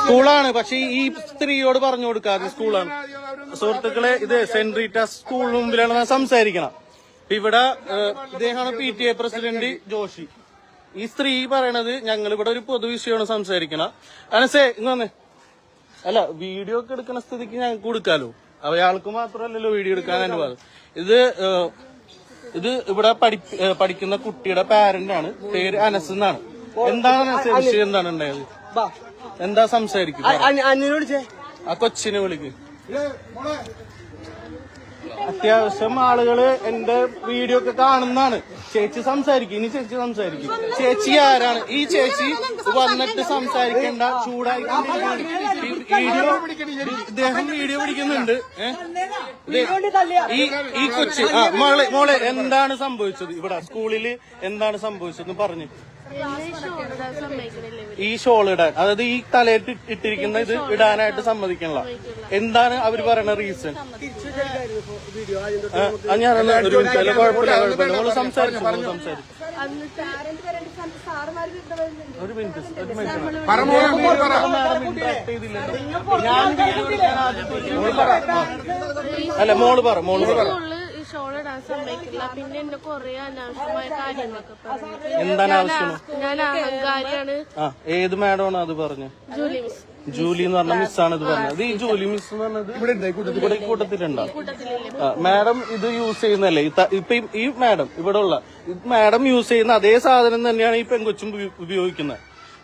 സ്കൂളാണ്. പക്ഷെ ഈ സ്ത്രീയോട് പറഞ്ഞു കൊടുക്കാതെ സ്കൂളാണ്. സുഹൃത്തുക്കളെ ഇത് സെന്റ് റീറ്റ സ്കൂളിന് മുമ്പിലാണ് ഞാൻ സംസാരിക്കണം. ഇവിടെ ഇദ്ദേഹമാണ് P T A president Joshi. ഈ സ്ത്രീ പറയണത് ഞങ്ങൾ ഇവിടെ ഒരു പൊതുവിഷയമാണ് സംസാരിക്കണം. അനസേ ഇങ്ങ് വന്നേ. അല്ല വീഡിയോ ഒക്കെ എടുക്കുന്ന സ്ഥിതിക്ക് ഞങ്ങൾക്ക് കൊടുക്കാലോ. അയാൾക്ക് മാത്രമല്ലല്ലോ വീഡിയോ എടുക്കാൻ അനുവാദം. ഇത് ഇത് ഇവിടെ പഠിക്കുന്ന കുട്ടിയുടെ പാരന്റ് ആണ്. പേര് അനസ് എന്നാണ്. എന്താണ് അനസ് എന്താണ് ഉണ്ടായത്? എന്താ സംസാരിക്കും? വിളിച്ചേ. ആ കൊച്ചിനെ വിളിക്ക്. അത്യാവശ്യം ആളുകൾ എന്റെ വീഡിയോ ഒക്കെ കാണുന്നതാണ്. ചേച്ചി സംസാരിക്കും ഇനി ചേച്ചി സംസാരിക്കും. ചേച്ചി ആരാണ്? ഈ ചേച്ചി വന്നിട്ട് സംസാരിക്കേണ്ട ചൂടായി വീഡിയോ ഇദ്ദേഹം വീഡിയോ പിടിക്കുന്നുണ്ട്. ഏഹ് ഈ ഈ കൊച്ചി ആ മോളെ മോളെ എന്താണ് സംഭവിച്ചത്? ഇവിടെ സ്കൂളിൽ എന്താണ് സംഭവിച്ചതെന്ന് പറഞ്ഞു. ഈ ഷോൾ ഇടാൻ അതായത് ഈ തലയിട്ട് ഇട്ടിരിക്കുന്ന ഇത് ഇടാനായിട്ട് സമ്മതിക്കണില്ല. എന്താണ് അവർ പറയുന്ന റീസൺ ഒരു മിനിറ്റ് കുഴപ്പമില്ല കുഴപ്പമില്ല. സംസാരിച്ചു ഒരു മിനിറ്റ് ഒരു മിനിറ്റ്. ഞാൻ. അല്ല മോൾ പറ മോൾ പറ സ്കൂളിൽ ഈ ഷോൾ ഇടാൻ സമ്മതിക്കില്ല. പിന്നെ എന്നെ കൊറേ അനാവശ്യമായ കാര്യങ്ങളൊക്കെ എന്താണ് ആവശ്യം ഞാൻ അഹങ്കാരിയാണ്. ആ ഏത് മാഡമാണ് അത് പറഞ്ഞു? Julie miss. ജൂലി എന്ന് പറഞ്ഞ മിസ്സാണ് ഇത് പറഞ്ഞത്. ഈ ജൂലി മിസ് എന്ന് പറഞ്ഞത് ഇവിടെ ഈ കൂട്ടത്തിലുണ്ടോ? ആ, മാഡം ഇത് യൂസ് ചെയ്യുന്നല്ലേ ഈ ഇപ്പൊ ഈ- ഈ മാഡം ഇവിടെ ഉള്ള മാഡം യൂസ് ചെയ്യുന്ന അതേ സാധനം തന്നെയാണ് ഈ പെങ്കൊച്ചും ഉപ- ഉപയോഗിക്കുന്നത്.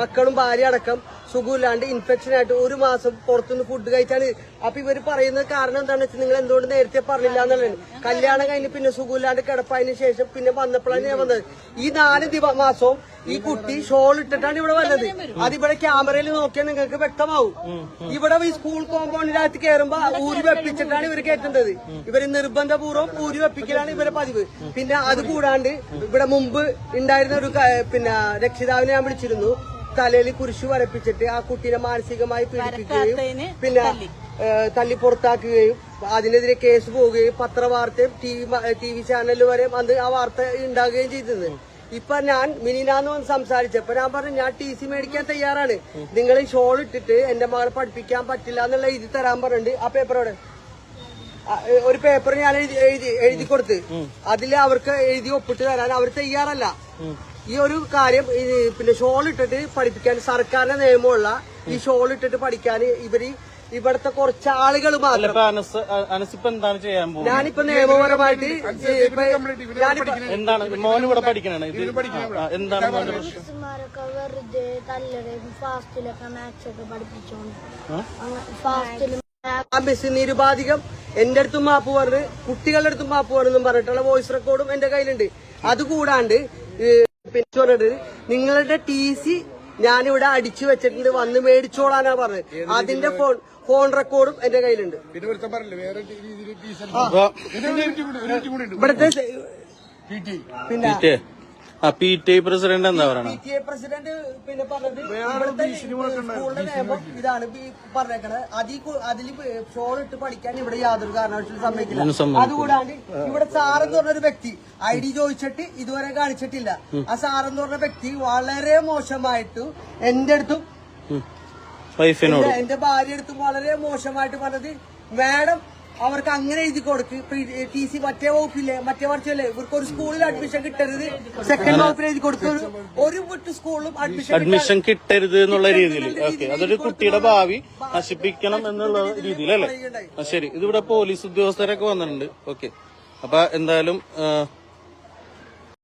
മക്കളും ഭാര്യ അടക്കം സുഖമില്ലാണ്ട് ഇൻഫെക്ഷൻ ആയിട്ട് ഒരു മാസം പുറത്തുനിന്ന് ഫുഡ് കഴിച്ചാണ് അപ്പൊ ഇവർ പറയുന്നത് കാരണം എന്താണെന്ന് വെച്ചാൽ നിങ്ങൾ എന്തുകൊണ്ട് നേരത്തെ പറഞ്ഞില്ല എന്നുള്ളത് കല്യാണം കഴിഞ്ഞ് പിന്നെ സുഖമില്ലാണ്ട് കിടപ്പായതിനു ശേഷം പിന്നെ വന്നപ്പോഴാണ് ഞാൻ വന്നത്. ഈ നാല് മാസവും ഈ കുട്ടി ഷോൾ ഇട്ടിട്ടാണ് ഇവിടെ വന്നത്. അതിവിടെ ക്യാമറയിൽ നോക്കിയാൽ നിങ്ങൾക്ക് വ്യക്തമാവും. ഇവിടെ ഈ സ്കൂൾ കോമ്പൗണ്ടിനകത്ത് കയറുമ്പോ ഊരി വെപ്പിച്ചിട്ടാണ് ഇവർ കയറ്റുന്നത്. ഇവർ നിർബന്ധപൂർവം ഊരി വെപ്പിക്കലാണ് ഇവരെ പതിവ്. പിന്നെ അത് കൂടാണ്ട് ഇവിടെ മുമ്പ് ഉണ്ടായിരുന്ന ഒരു പിന്നെ രക്ഷിതാവിനെ ഞാൻ വിളിച്ചിരുന്നു. തലയിൽ കുരിശു വരപ്പിച്ചിട്ട് ആ കുട്ടീനെ മാനസികമായി പീഡിപ്പിക്കുകയും പിന്നെ തല്ലി. പുറത്താക്കുകയും അതിനെതിരെ കേസ് പോവുകയും പത്രവാർത്തയും ടി വി ടി വി ചാനലിൽ വരെ അന്ന് ആ വാർത്ത ഉണ്ടാകുകയും ചെയ്തത്. ഇപ്പൊ ഞാൻ മിനിനാന്ന് വന്ന് സംസാരിച്ചപ്പോ ഞാൻ പറഞ്ഞു ഞാൻ ടി സി മേടിക്കാൻ തയ്യാറാണ്. നിങ്ങൾ ഈ ഷോൾ ഇട്ടിട്ട് എന്റെ മകളെ പഠിപ്പിക്കാൻ പറ്റില്ല എന്നുള്ള എഴുതി തരാൻ പറഞ്ഞിട്ട് ആ പേപ്പറോടെ ഒരു പേപ്പർ ഞാൻ എഴുതി എഴുതി എഴുതി കൊടുത്ത്. അതിൽ അവർക്ക് എഴുതി ഒപ്പിട്ട് തരാൻ അവർ തയ്യാറല്ല. ഈ ഒരു കാര്യം പിന്നെ ഷോൾ ഇട്ടിട്ട് പഠിപ്പിക്കാൻ സർക്കാരിന്റെ നിയമമുള്ള ഈ ഷോൾ ഇട്ടിട്ട് പഠിക്കാൻ ഇവർ ഇവിടുത്തെ കുറച്ച് ആളുകൾ മാത്രം. അനസിപ്പ് എന്താണ് ചെയ്യാൻ പോകുന്നത്? ഞാനിപ്പോ നിയമപരമായിട്ട് എന്താണ്? മോൻ ഇവിടെ എന്താണ് മോന്റെ പ്രശ്നം? മിസ്സുമാരൊക്കെ വെറുതെ തല്ലറയും ഫാസ്റ്റിലൊക്കെ മാത്സൊക്കെ പഠിപ്പിച്ചോണ്ട്. ആ? മിസ് നിരുപാധികം എന്റെ അടുത്തും മാപ്പ് പറഞ്ഞ് കുട്ടികളുടെ അടുത്തും മാപ്പ് പറഞ്ഞെന്നും പറഞ്ഞിട്ടുള്ള വോയിസ് റെക്കോർഡും എന്റെ കയ്യിലുണ്ട്. അതുകൂടാണ്ട് പിന്നെ നിങ്ങളുടെ ടി സി ഞാനിവിടെ അടിച്ചു വെച്ചിട്ടുണ്ട്. വന്ന് മേടിച്ചോളാനാ പറഞ്ഞത്. അതിന്റെ ഫോൺ ഫോൺ റെക്കോർഡും എന്റെ കയ്യിലുണ്ട്. ഇവിടുത്തെ പിന്നെ പി ടി ഐ പ്രസിഡന്റ് എന്താ പറയണ പി ടി എ പ്രസിഡന്റ് പിന്നെ പറഞ്ഞത് ഇവിടുത്തെ സ്കൂളിന്റെ നിയമം ഇതാണ് പറഞ്ഞേക്കണത്. അതിൽ അതിൽ ഷോൾ ഇട്ട് പഠിക്കാൻ ഇവിടെ യാതൊരു കാരണവശാലും സമ്മതിക്കില്ല. അതുകൂടാണ്ട് ഇവിടെ സാറെന്ന് പറഞ്ഞൊരു വ്യക്തി ഐ ഡി ചോദിച്ചിട്ട് ഇതുവരെ കാണിച്ചിട്ടില്ല. ആ സാറെന്ന് പറഞ്ഞ വ്യക്തി വളരെ മോശമായിട്ട് എന്റെ അടുത്തും എന്റെ ഭാര്യ അടുത്തും വളരെ മോശമായിട്ട് പറഞ്ഞത് മാഡം അവർക്ക് അങ്ങനെ എഴുതി കൊടുക്ക്. ടി സി മറ്റേ വകുപ്പില്ലേ? മറ്റേ വർഷമല്ലേ ഇവർക്ക് ഒരു സ്കൂളിൽ അഡ്മിഷൻ കിട്ടരുത്. സെക്കൻഡ് വകുപ്പിൽ എഴുതി കൊടുക്കും. ഒരു- കുട്ടി വിട്ട് സ്കൂളിലും അഡ്മിഷൻ അഡ്മിഷൻ കിട്ടരുത് എന്നുള്ള രീതിയിൽ. ഓക്കെ അതൊരു കുട്ടിയുടെ ഭാവി നശിപ്പിക്കണം എന്നുള്ള രീതിയിൽ അല്ലേ? ശരി. ഇതിവിടെ പോലീസ് ഉദ്യോഗസ്ഥരൊക്കെ വന്നിട്ടുണ്ട്. ഓക്കെ അപ്പൊ എന്തായാലും